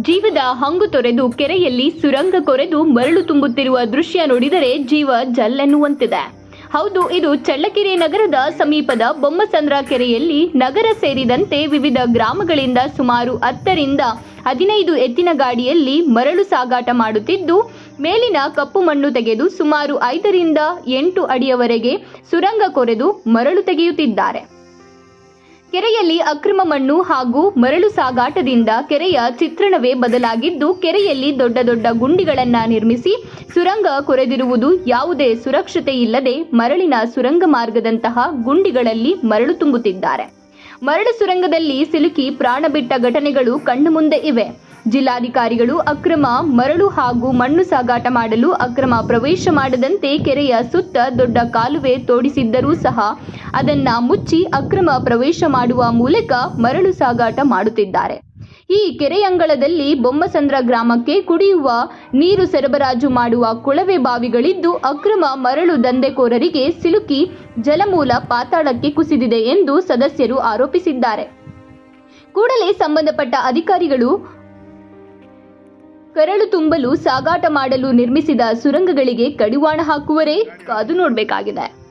ಜೀವದ ಹಂಗು ತೊರೆದು ಕೆರೆಯಲ್ಲಿ ಸುರಂಗ ಕೊರೆದು ಮರಳು ತುಂಬುತ್ತಿರುವ ದೃಶ್ಯ ನೋಡಿದರೆ ಜೀವ ಜಲ್ಲೆನ್ನುವಂತಿದೆ. ಹೌದು, ಇದು ಚಳ್ಳಕೆರೆ ನಗರದ ಸಮೀಪದ ಬೊಮ್ಮಸಂದ್ರ ಕೆರೆಯಲ್ಲಿ ನಗರ ಸೇರಿದಂತೆ ವಿವಿಧ ಗ್ರಾಮಗಳಿಂದ ಸುಮಾರು ಹತ್ತರಿಂದ ಹದಿನೈದು ಎತ್ತಿನ ಗಾಡಿಯಲ್ಲಿ ಮರಳು ಸಾಗಾಟ ಮಾಡುತ್ತಿದ್ದು, ಮೇಲಿನ ಕಪ್ಪು ಮಣ್ಣು ತೆಗೆದು ಸುಮಾರು ಐದರಿಂದ ಎಂಟು ಅಡಿಯವರೆಗೆ ಸುರಂಗ ಕೊರೆದು ಮರಳು ತೆಗೆಯುತ್ತಿದ್ದಾರೆ. ಕೆರೆಯಲ್ಲಿ ಅಕ್ರಮ ಮಣ್ಣು ಹಾಗೂ ಮರಳು ಸಾಗಾಟದಿಂದ ಕೆರೆಯ ಚಿತ್ರಣವೇ ಬದಲಾಗಿದ್ದು, ಕೆರೆಯಲ್ಲಿ ದೊಡ್ಡ ದೊಡ್ಡ ಗುಂಡಿಗಳನ್ನು ನಿರ್ಮಿಸಿ ಸುರಂಗ ಕೊರೆದಿರುವುದು ಯಾವುದೇ ಸುರಕ್ಷತೆ ಇಲ್ಲದೆ ಮರಳಿನ ಸುರಂಗ ಮಾರ್ಗದಂತಹ ಗುಂಡಿಗಳಲ್ಲಿ ಮರಳು ತುಂಬುತ್ತಿದ್ದಾರೆ. ಮರಳು ಸುರಂಗದಲ್ಲಿ ಸಿಲುಕಿ ಪ್ರಾಣ ಬಿಟ್ಟ ಘಟನೆಗಳು ಕಣ್ಣು ಮುಂದೆ ಇವೆ. ಜಿಲ್ಲಾಧಿಕಾರಿಗಳು ಅಕ್ರಮ, ಮರಳು ಹಾಗೂ ಮಣ್ಣು ಸಾಗಾಟ ಮಾಡಲು ಅಕ್ರಮ ಪ್ರವೇಶ ಮಾಡದಂತೆ ಕೆರೆಯ ಸುತ್ತ ದೊಡ್ಡ ಕಾಲುವೆ ತೋಡಿಸಿದ್ದರೂ ಸಹ ಅದನ್ನ ಮುಚ್ಚಿ ಅಕ್ರಮ ಪ್ರವೇಶ ಮಾಡುವ ಮೂಲಕ ಮರಳು ಸಾಗಾಟ ಮಾಡುತ್ತಿದ್ದಾರೆ. ಈ ಕೆರೆಯಂಗಳದಲ್ಲಿ ಬೊಮ್ಮಸಂದ್ರ ಗ್ರಾಮಕ್ಕೆ ಕುಡಿಯುವ ನೀರು ಸರಬರಾಜು ಮಾಡುವ ಕೊಳವೆ ಬಾವಿಗಳಿದ್ದು, ಅಕ್ರಮ ಮರಳು ದಂಧೆಕೋರರಿಗೆ ಸಿಲುಕಿ ಜಲಮೂಲ ಪಾತಾಳಕ್ಕೆ ಕುಸಿದಿದೆ ಎಂದು ಸದಸ್ಯರು ಆರೋಪಿಸಿದ್ದಾರೆ. ಕೂಡಲೇ ಸಂಬಂಧಪಟ್ಟ ಅಧಿಕಾರಿಗಳು ಕರಳು ತುಂಬಲು ಸಾಗಾಟ ಮಾಡಲು ನಿರ್ಮಿಸಿದ ಸುರಂಗಗಳಿಗೆ ಕಡಿವಾಣ ಹಾಕುವರೇ ಕಾದು ನೋಡಬೇಕಾಗಿದೆ.